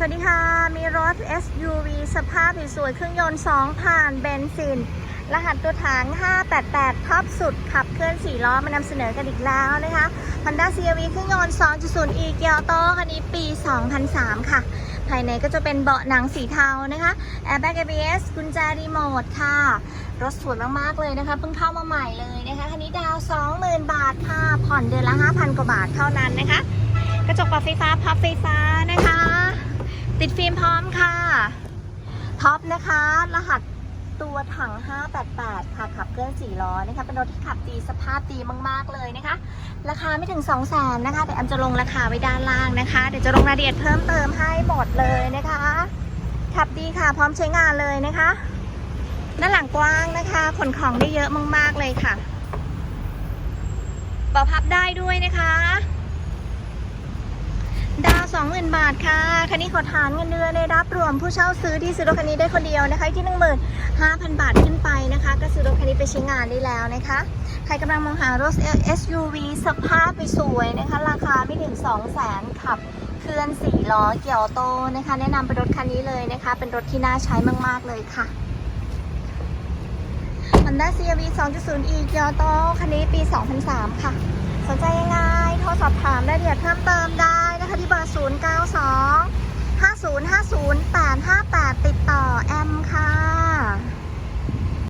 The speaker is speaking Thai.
สวัสดีค่ะ มีรถ SUV สภาพสวยๆเครื่องยนต์ 2 ผ่านเบนซิน รหัสตัวถัง 588 ท็อปสุด ขับเคลื่อน 4 ล้อ มานำเสนอกันอีกแล้วนะคะ Honda CRV เครื่องยนต์ 2.0 e เกียร์โตคันนี้ปี 2003 ค่ะ ภายในก็จะเป็นเบาะหนังสีเทานะคะ Airbag ABS กุญแจรีโมทค่ะ รถสวยมาก ๆ เลยนะคะ เพิ่งเข้ามาใหม่เลยนะคะ คันนี้ดาว 20,000 บาทค่ะ ผ่อนเดือนละ 5,000 กว่าบาทเท่านั้นนะคะ กระจกปรับไฟฟ้าพับไฟฟ้านะคะ ดฟิล์มพร้อมค่ะ ท็อปนะคะ รหัสตัวถัง 588 ค่ะ ขับเคลื่อน4ล้อนะคะ เป็นรถที่ขับดีสภาพดีมาก ๆ เลยนะคะ ราคาไม่ถึง 2 0 0 0 0 0นะคะแต่แอมจะลงราคาไว้ด้านล่างนะคะ เดี๋ยวจะลงรายละเอียดเพิ่มเติมให้หมดเลยนะคะ ขับดีค่ะ พร้อมใช้งานเลยนะคะ ด้านหลังกว้างนะคะ ขนของได้เยอะมาก ๆ เลยค่ะเบาพับได้ด้วยนะคะ 20,000 บาทค่ะคันนี้ขอฐานเงินเดือนในรับรวมผู้เช่าซื้อที่ซื้อรถคันนี้ได้คนเดียวนะคะ ที่ 15,000 บาทขึ้นไปนะคะ ก็ซื้อรถคันนี้ไปใช้งานได้แล้วนะคะ ใครกำลังมองหารถ SUV สภาพไปสวยนะคะ ราคาไม่ถึง 200,000ขับเคลื่อน4ล้อเกี่ยวโตนะคะ แนะนำเป็นรถคันนี้เลยนะคะ เป็นรถที่น่าใช้มาก ๆ เลยค่ะ Honda CRV 2.0e เกียวโตคันนี้ปี 2003 ค่ะ สนใจยังไง โทรสอบถามรายละเอียดเพิ่มเติมได้นะคะ ที่เบอร์ 0 9 2 5 0 5 0 8 5